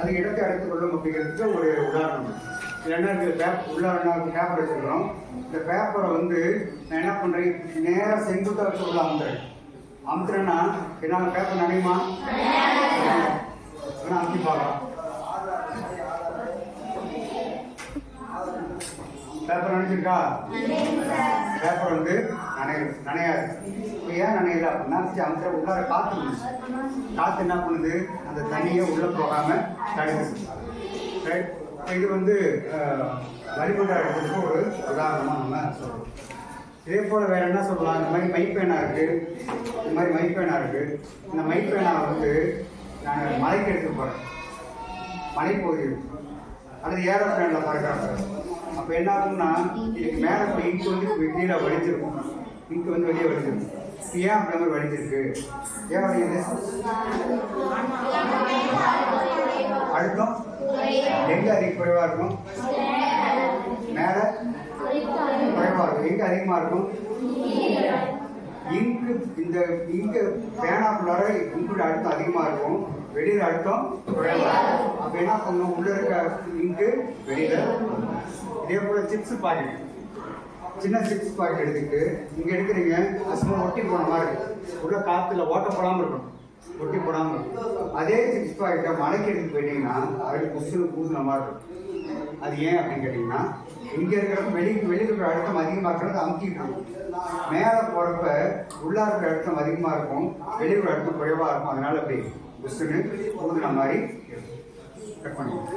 அது இடத்தை அடைத்துக் கொள்ளும் அப்படிங்கிறதுக்கு ஒரு உதாரணம். இல்லைன்னா என்ன பேப் உள்ள பேப்பர் வச்சுக்கிறோம் இந்த பேப்பரை வந்து நான் என்ன பண்ணுறேன் நேராக செங்குத்தாக வச்சு உள்ள அமுத்துறேன். அமுத்துறேன்னா என்னால் பேப்பர் நனையுமா? வேணா அமுத்தி பார்க்கலாம். பேப்பர் நினைச்சிருக்கா பேப்பர் வந்து நனைய நனையாது இப்போ ஏன் நனையல அப்படின்னா அந்த உள்ளார காற்று வந்துச்சு. காற்று என்ன பண்ணுது? அந்த தண்ணியை உள்ளே போகாம தடுக்குது. ரைட் இது வந்து அஹ், வளிமண்டல ஒரு உதாரணமாக நம்ம சொல்கிறோம் இதே போல் வேற என்ன சொல்லலாம்? இந்த மாதிரி மைப்பேனா இருக்கு. இந்த மாதிரி மைப்பேனா இருக்கு. இந்த மைப்பேனா வந்து நாங்கள் மலைக்கு எடுத்து போகிறேன் மலைப்பகுதி அல்லது ஏரோப்ளேனில் பறக்கிறாங்க. அப்போ என்ன ஆகும்னா இதுக்கு மேலே போய் இங்கு வந்து கீழே வலிச்சிருக்கும் இங்கு வந்து வெளியே வலிச்சிருக்கும் இப்ப ஏன் அப்படி மாதிரி வலிச்சிருக்கு ஏன் வடிக்குது அழுத்தம்? எங்க அதிக குறைவா இருக்கும்? மேலே? குறைவா இருக்கும். எங்க அதிகமா இருக்கும்? இங்கு இந்த இங்க பேனாக்குள்ளார இங்குடைய அழுத்தம் அதிகமா இருக்கும். வெளியில அழுத்தம் அப்போ அப்ப என்ன பண்ணும் உள்ள இருக்க இங்கு வெளியில இதே போல சிப்ஸ் பாக்கெட் சின்ன சிப்ஸ் பாக்கெட் எடுத்துக்கிட்டு இங்க எடுக்கிறீங்க சும்மா ஒட்டி போன மாதிரி உள்ள காத்துல ஓட்ட போடாம இருக்கணும். ஒட்டி போடாம இருக்கும் அதே சிப்ஸ் பாக்கெட்டை மலைக்கு எடுத்து போயிட்டீங்கன்னா அவருக்கு குசுன்னு பூசின மாதிரி இருக்கும். அது ஏன் அப்படின்னு கேட்டிங்கன்னா இங்கே இருக்கிறப்ப வெளி வெளியில் இருக்கிற அழுத்தம் அதிகமாக இருக்கிறது அமுக்கிட்டு இருக்கும் மேலே போகிறப்ப உள்ளார இருக்கிற அழுத்தம் அதிகமாக இருக்கும் வெளியில் இருக்கிற அழுத்தம் குறைவாக இருக்கும். அதனால அப்படி புஷ்ஷுன்னு ஊதுன மாதிரி கட் பண்ணுவோம்